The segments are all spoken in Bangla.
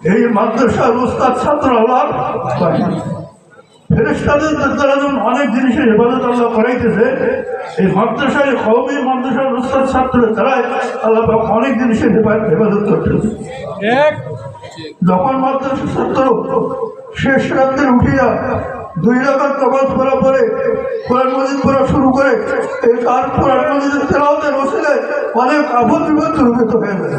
এই মাদ্রাসার উস্তাদ ছাত্র হওয়ার ফেরেস্তাদের অনেক জিনিসের হেফাজত আল্লাহ করাইতেছে এই মাদ্রাসায় কৌমি মাদ্রাসার উস্তাদ ছাত্র দ্বারাই আল্লাহ অনেক জিনিসের হেফাজত করতেছে। যখন মাদ্রাসা ছাত্র শেষ রাত্রে উঠিয়া দুই রাখার কবাজ পড়া পরে কোরআন মজিদ পড়া শুরু করে এই তার কোরআন মজিদের তেলাওতের বসলে অনেক আপদ বিপদ হয়ে গেছে।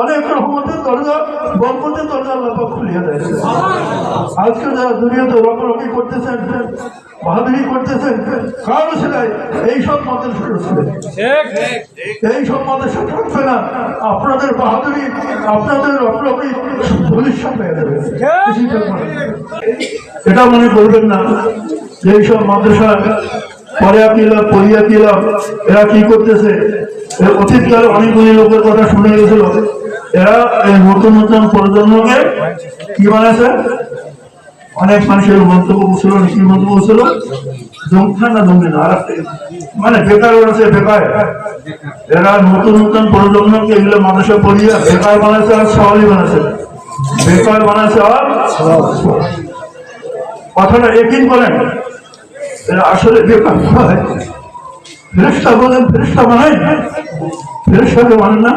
অনেক রহমতের দরজা বরকতের দরজা আল্লাহ খুলিয়ে দেয় আজকে যারা দুনিয়াতে রকরকি করতেছেন বাহাদুরি করতেছেন কারণ সেটাই এইসব মতের শুরু ছিলেন এই সব মাদ্রাসা থাকবে না। আপনাদের বাহাদুরি আপনাদের রকরকি ভবিষ্যৎ হয়ে যাবে। এটা মনে করবেন না যে এইসব মাদ্রাসা এরা কি করতেছে? অনেকগুলি লোকের কথা শুনে এরা অনেক মানুষের মানে বেকার আছে, বেকার। এরা নতুন নতুন প্রজন্মকে এগুলো মানুষে পড়িয়া বেকার বানাচ্ছে আর সওয়ালি বানাচ্ছে বেকার বানাচ্ছে আর কথাটা একই বলেন। এরা আসলে বেকার হয়। ফেরেস্তা বলেন ফেরেস্তা বানায় ফেরেস্তাকে মানেন না?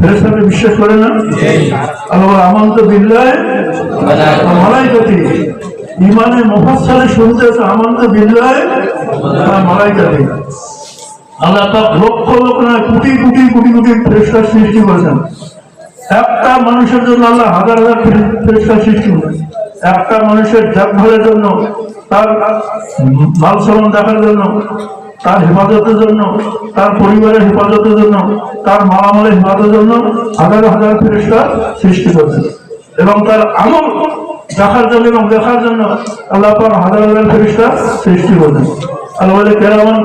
ফেরেস্তাকে বিশ্বাস করে না? আল্লাহ আমান্ত বিল্লায় মালাইকাতি। ইমানে মুফাসসালে শুনতেছে আমান্ত বিল্লায় মালাইকাতি। আল্লাহ পাক লক্ষ লক্ষ না কোটি কোটি কোটি কোটি ফেরেস্তার সৃষ্টি করেছেন। একটা মানুষের জন্য আল্লাহ হাজার হাজার ফেরেস্তার সৃষ্টি করেছেন। একটা মানুষের দেখভালের জন্য, তার মাল সামান দেখার জন্য, তার হেফাজতের জন্য, তার পরিবারের হেফাজতের জন্য, তার মালামালের হেফাজতের জন্য হাজার হাজার ফেরেস্তা সৃষ্টি করছেন এবং তার আমল দেখার জন্য এবং দেখার জন্য আল্লাহ হাজার হাজার ফেরেস্তা সৃষ্টি করছেন আল্লাহ বলে, কেরামান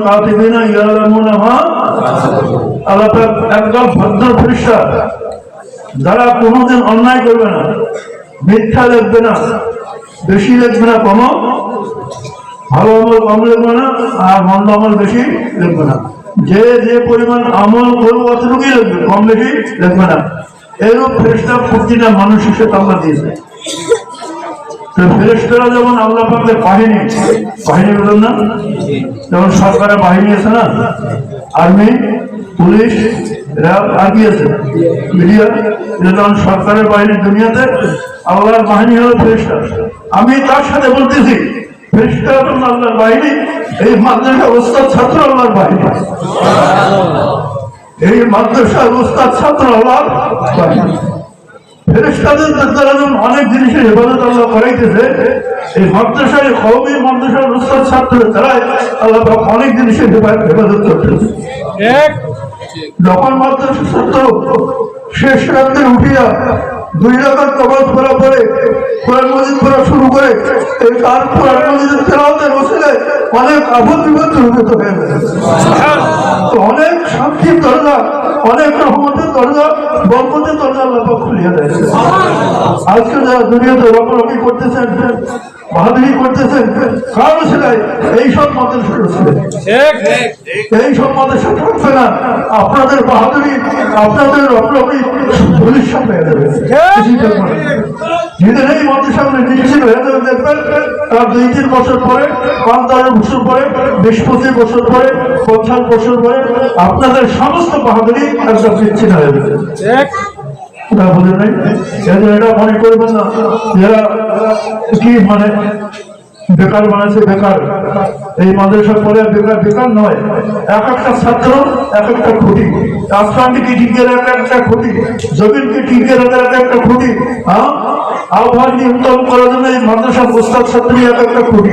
ভদ্র যারা কোনোদিন অন্যায় করবে না। মিথ্যা লিখবে না, বেশি লিখবে না কম, ভালো আমল কম লিখবে না, আর মন্দ আমল বেশি লিখবে না। যে যে পরিমাণ আমল করব অতটুকুই লিখবে কম বেশি লিখবে না। এরূপ ফেরেস্তা প্রতিটা মানুষ হিসেবে আল্লাহ দিয়েছে তো ফেরেস্তারা যেমন আল্লাহ পাকের বাহিনী বাহিনী বলেন না, যেমন সরকারের বাহিনী আছে না, আর্মি পুলিশ, র্যাব আছে মিডিয়া যেমন সরকারের বাহিনী দুনিয়াতে আল্লাহর বাহিনী হলো ফেরেস্তা আমি তার সাথে বলতেছি ফেরেস্তা হলো আল্লাহর বাহিনী, এই মাদ্রাসা ওস্তাদ ছাত্র আল্লাহর বাহিনী। এই মাদ্রাসা ওস্তাদ ছাত্র আল্লাহর বাহিনী। ফেরেস্তাদের অনেক জিনিসের হেফাজত আল্লাহ করাইতেছে। এই মাদ্রাসায় কৌমি মাদ্রাসার উস্তাদ ছাত্রের দ্বারাই আল্লাহ অনেক জিনিসের হেফা- হেফাজত করতেছে। যখন মাদ্রাসা ছাত্র শেষ রাত্রে উঠিয়া দুই রাখার কবাজ পরে কোরআন মজিদ পড়া শুরু করে এই তার কোরআন মজিদের বসলে অনেক আপদ বিপদ দুর্গত হয়ে গেছে। অনেক শান্তির দরজা অনেক রহমতের দরজা বরকতের দরজা আল্লাহ খুলিয়ে দেয় আজকে যারা দুনিয়াতে রকরকি করতেছেন বাহাদুরি করতেছেন কারণ সেটাই এইসব মতের শুরু ছিলেন এই সব মাদ্রাসা থাকবে না। আপনাদের বাহাদুরি আপনাদের বেশি যেদিন এই মাদ্রাসা আপনি নিশ্চিত হয়ে যাবে দেখবেন তার দুই তিন বছর পরে পঞ্চাশ বছর পরে বিশ পঁচিশ বছর পরে পঞ্চাশ বছর পরে আপনাদের সমস্ত বাহাদুরি একদম বিচ্ছিন্ন হয়ে যাবে। বোঝে নাই। এটা মনে করবেন না যারা কি মানে বেকার বানাচ্ছে বেকার। এই মাদ্রাসা পরে বেকার বেকার নয়। এক একটা ছাত্র, এক একটা খুঁটি আসমানকে টিকে রাখা একটা খুঁটি জমিনকে টিকে রাখা এক একটা খুঁটি হ্যাঁ? আবহাওয়া নিয়ন্ত্রণ করার জন্য এই মাদ্রাসা প্রস্তাব ছাত্রী এক একটা খুঁটি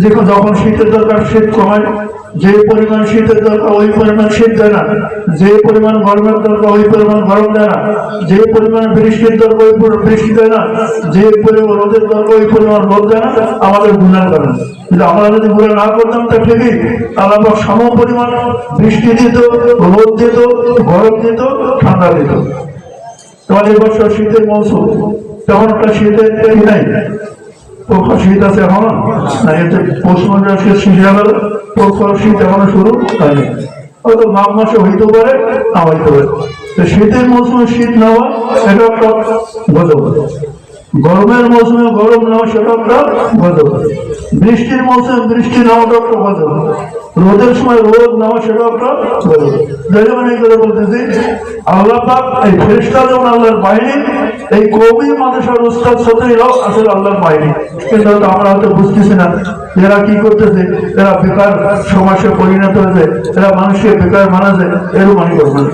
যে যখন শীতের দরকার শীত কমায়, যে পরিমাণ শীতের দরকার ওই পরিমাণ শীত দেয় না। যে পরিমাণ গরমের দরকার ওই পরিমাণ গরম দেয় না। যে পরিমাণ বৃষ্টির দরকার ওই বৃষ্টি দেয় না। যে পরিমাণ রোদের দরকার ওই পরিমাণ রোদ দেয় না। আমাদের গুণার কারণ। কিন্তু আমরা যদি গুণা না করতাম, তা ঠিকই। আল্লাহ পাক সম পরিমাণ বৃষ্টি দিত, রোদ দিত, গরম দিত, ঠান্ডা দিত। তোমার এবছর শীতের মৌসুম, তেমন একটা শীতের নাই। শীত আছে এখন? এতে পশ্চিমবঙ্গে আজকে গেল প্রখর শীত এখনও শুরু হয়নি। হয়তো মাঘ মাসে হইতে পারে না হইতে পারে। শীতের মৌসুমে শীত নেওয়া এটা একটা গজব গরমের মৌসুমে গরম নেওয়া সেটা একটা গজব বৃষ্টির মৌসুমে বৃষ্টি নেওয়াটা একটা গজব রোদের সময় রোদ নেওয়া সেটা একটা গজব যাই মানে করে বলতেছি। আল্লাহ পাক এই ফেরেশতা যেমন আল্লাহর বাহিনী, এই কবি মানুষের উস্তাদ সতেরাও আসলে আল্লাহর বাহিনী। কিন্তু আমরা হয়তো বুঝতেছি না, এরা কি করতেছে? এরা বেকার সমাজে পরিণত হয়েছে, এরা মানুষকে বেকার মানাছে এরও মানি করবে না